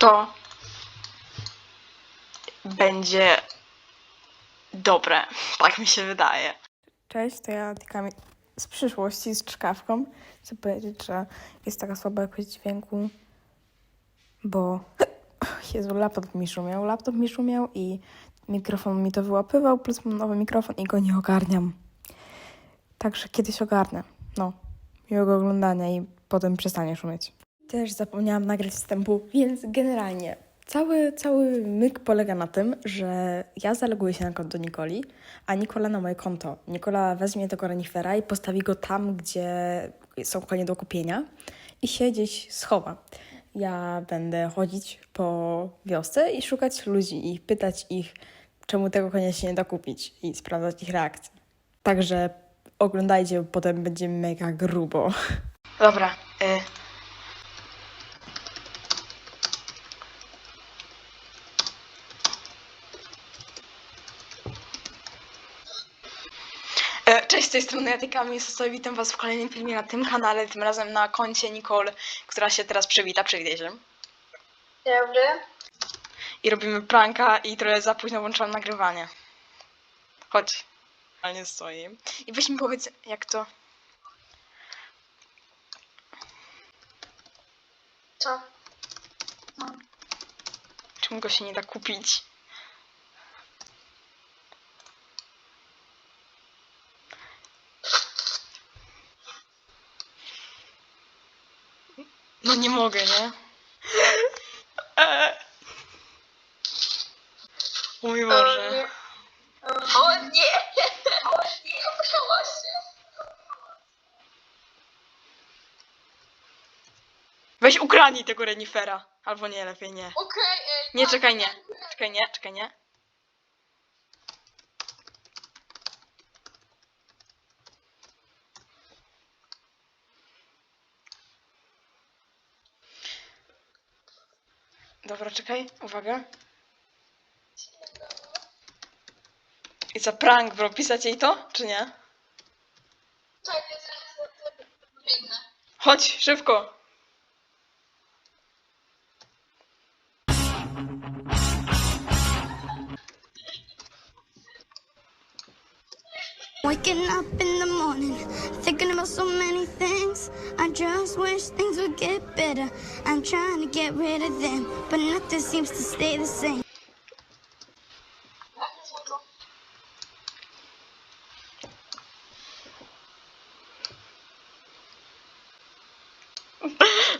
to będzie dobre. Tak mi się wydaje. Cześć, to ja Tikami z przyszłości, z czkawką. Chcę powiedzieć, że jest taka słaba jakość dźwięku, bo Jezu, laptop mi szumiał, laptop mi szumiał i mikrofon mi to wyłapywał, plus mam nowy mikrofon i go nie ogarniam. Także kiedyś ogarnę. No, miłego oglądania i potem przestanie szumieć. Też zapomniałam nagrać wstępu, więc generalnie cały, cały myk polega na tym, że ja zaloguję się na konto Nikoli, a Nikola na moje konto. Nikola weźmie tego renifera i postawi go tam, gdzie są konie do kupienia i się gdzieś schowa. Ja będę chodzić po wiosce i szukać ludzi i pytać ich, czemu tego konia się nie da kupić i sprawdzać ich reakcję. Także oglądajcie, bo potem będzie mega grubo. Dobra. Y... E, Cześć, z tej strony Jatykami, jest witam was w kolejnym filmie na tym kanale, tym razem na koncie Nicole, która się teraz przywita, przywitaj się. Dobry. I robimy pranka i trochę za późno włączyłam nagrywanie. Chodź. Ale nie stoi. I weź mi powiedz, jak to... Co? Czemu go się nie da kupić? Nie mogę, nie? O mój Boże. O nie! O nie! Właśnie. Weź ukradnij tego renifera. Albo nie, lepiej nie. Okej. e, Nie, tak. czekaj, nie. Czekaj, nie, czekaj, nie. Dobra, czekaj, uwaga. I za prank, bro, pisać jej to, czy nie? Tak, ja zaraz za to biegnę. Chodź, szybko. Waking up in the morning, thinking about so many things. I just wish things would get better. I'm trying to get rid of them, but nothing seems to stay the same.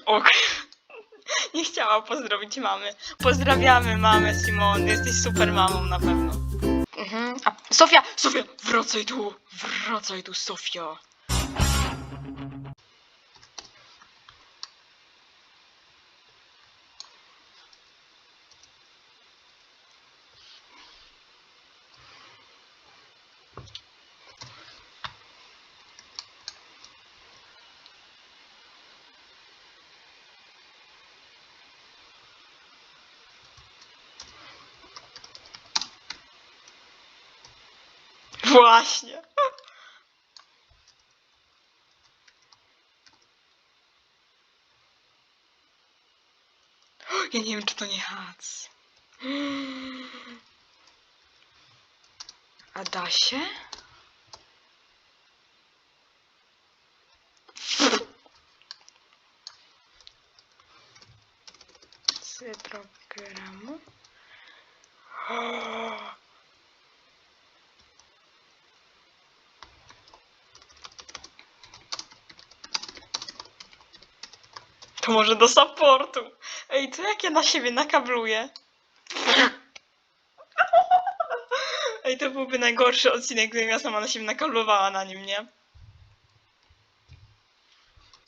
Ok. Nie chciała pozdrowić mamy. Pozdrawiamy mamę, Simon. Jesteś super mamą na pewno. Mhm. A Sofia! Sofia! Wracaj tu! Wracaj tu, Sofia! Właśnie. Ja nie wiem, czy to nie hac. A da się? Cytrogramu. To może do supportu. Ej, to jak ja na siebie nakabluję? Ej, to byłby najgorszy odcinek, gdybym ja sama na siebie nakablowała na nim, nie?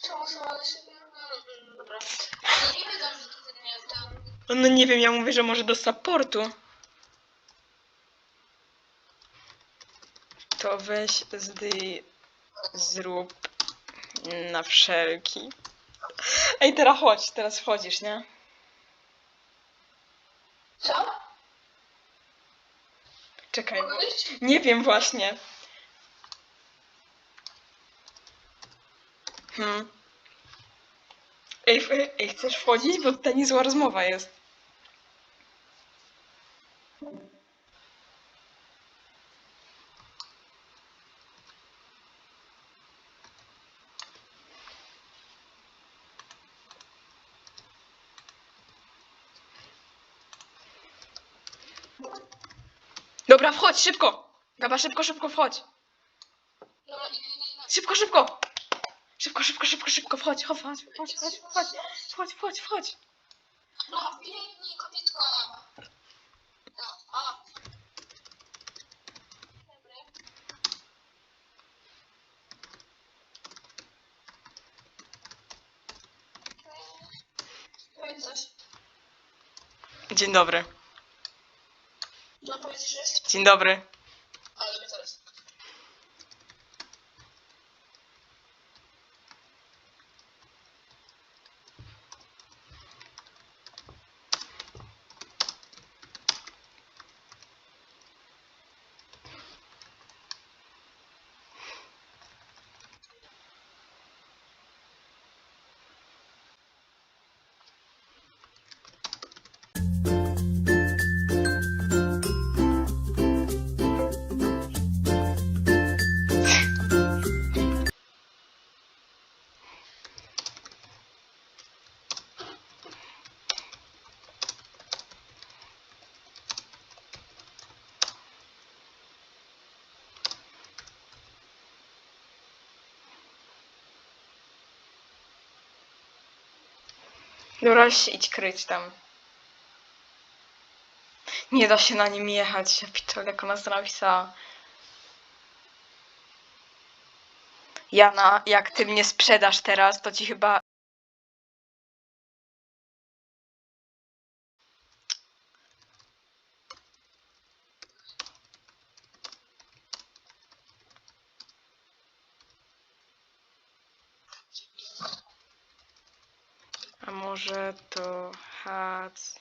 Czemu sama na siebie? Mm, Dobra. Ale nie wiedzą, że to jest. No nie wiem, ja mówię, że może do supportu. To weź zdej, zrób na wszelki. Ej, teraz chodź, teraz wchodzisz, nie? Co? Czekaj. Mogę? Nie wiem właśnie. Hmm. Ej, ej, chcesz wchodzić? Bo tutaj niezła rozmowa jest. Dobra, wchodź, szybko! Gaba, szybko, szybko, wchodź! Szybko, szybko! Szybko, szybko, szybko, szybko, wchodź, chodź, chodź, chodź, chodź, chodź, wchodź, wchodź, wchodź. No, biegnij, kobietko. No, o. Dobry. Powiedz coś. Dzień dobry. No, powiedz, że jest. Dzień dobry. Dobra, się idź kryć tam. Nie da się na nim jechać. Pitol, jak ona napisała. Jana, jak ty mnie sprzedasz teraz, to ci chyba... A może to Hac...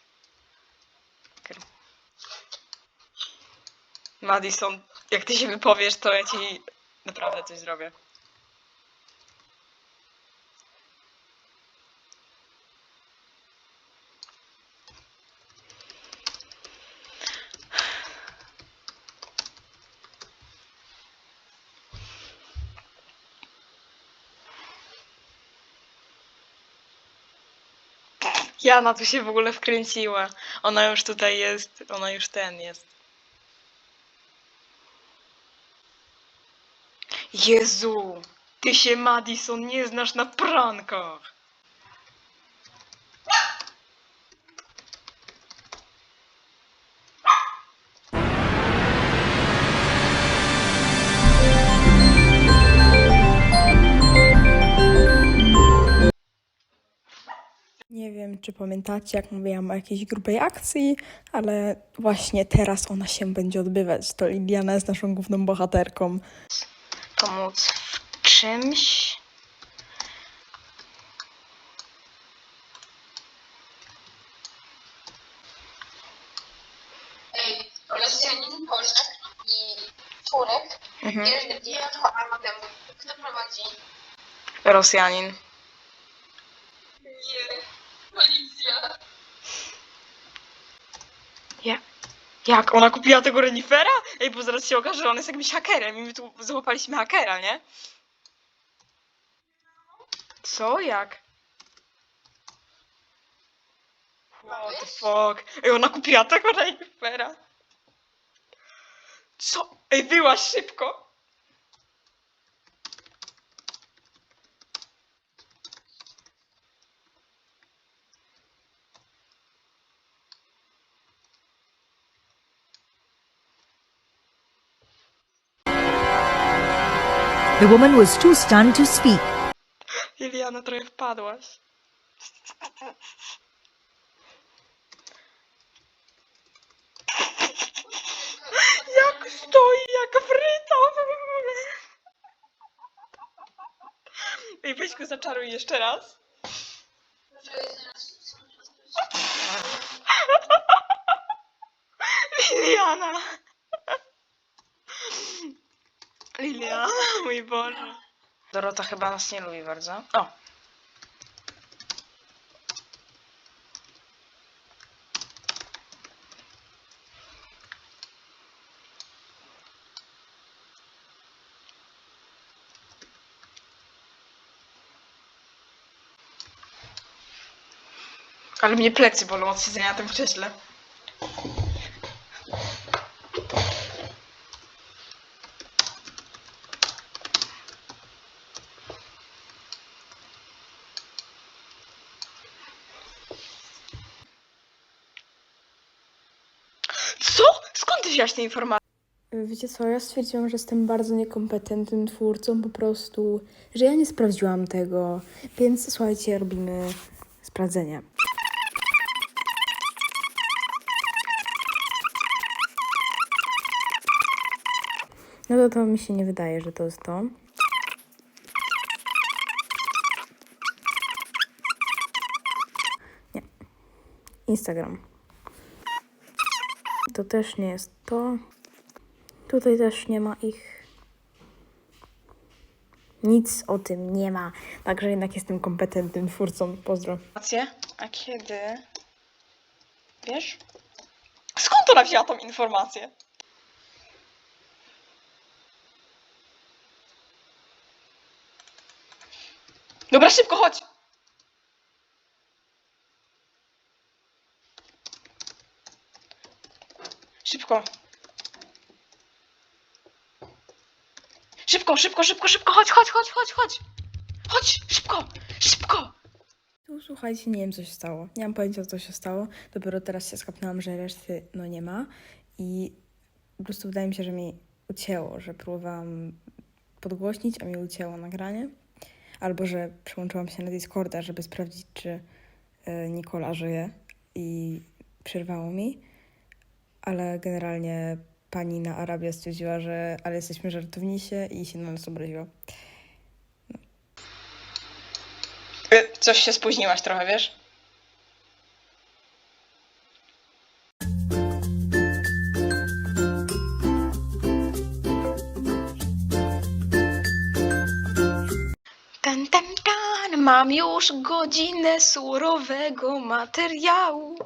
Madison, jak ty się wypowiesz, to ja ci naprawdę coś zrobię. Jana tu się w ogóle wkręciła. Ona już tutaj jest, ona już ten jest. Jezu, ty się Madison nie znasz na prankach. Nie wiem, czy pamiętacie, jak mówiłam o jakiejś grubej akcji, ale właśnie teraz ona się będzie odbywać. To Liliana jest naszą główną bohaterką. Pomóc w czymś? Ej, Rosjanin, Polak i Turek. Mhm. Armadem. Kto prowadzi? Rosjanin. Nie. Policja. Ja. Jak? Ona kupiła tego renifera? Ej, bo zaraz się okaże, że on jest jakimś hakerem i my tu złapaliśmy hakera, nie? Co? Jak? What the fuck? Ej, ona kupiła tego renifera? Co? Ej, wyłaź szybko! The woman was too stunned to speak. Liliana, trochę wpadłaś. Jak stoi, jak wryta. Ej, weź go zaczaruj jeszcze raz. Liliana. Lilia, mój Boże. Dorota chyba nas nie lubi bardzo. O! Ale mnie plecy bolą od siedzenia na tym krześle. Wziąłeś te informacje? Wiecie co, ja stwierdziłam, że jestem bardzo niekompetentnym twórcą, po prostu, że ja nie sprawdziłam tego, więc słuchajcie, robimy sprawdzenie. No to to mi się nie wydaje, że to jest to. Nie. Instagram. To też nie jest to. Tutaj też nie ma ich. Nic o tym nie ma. Także jednak jestem kompetentnym twórcą. Pozdro. informacje, a kiedy... Wiesz? Skąd ona wzięła tą informację? Dobra, szybko, chodź! Szybko. Szybko, szybko, szybko, szybko, chodź, chodź, chodź, chodź, chodź! Chodź, szybko, szybko! Tu słuchajcie, nie wiem co się stało. Nie mam pojęcia co się stało. Dopiero teraz się skapnęłam, że reszty no nie ma. I po prostu wydaje mi się, że mi ucięło, że próbowałam podgłośnić, a mi ucięło nagranie. Albo że przyłączyłam się na Discorda, żeby sprawdzić, czy y, Nikola żyje i przerwało mi. Ale generalnie pani na Arabia stwierdziła, że ale jesteśmy żartownisie i się na nas obraziła. Y, Coś się spóźniłaś trochę, wiesz? Tan, tan, tan, mam już godzinę surowego materiału.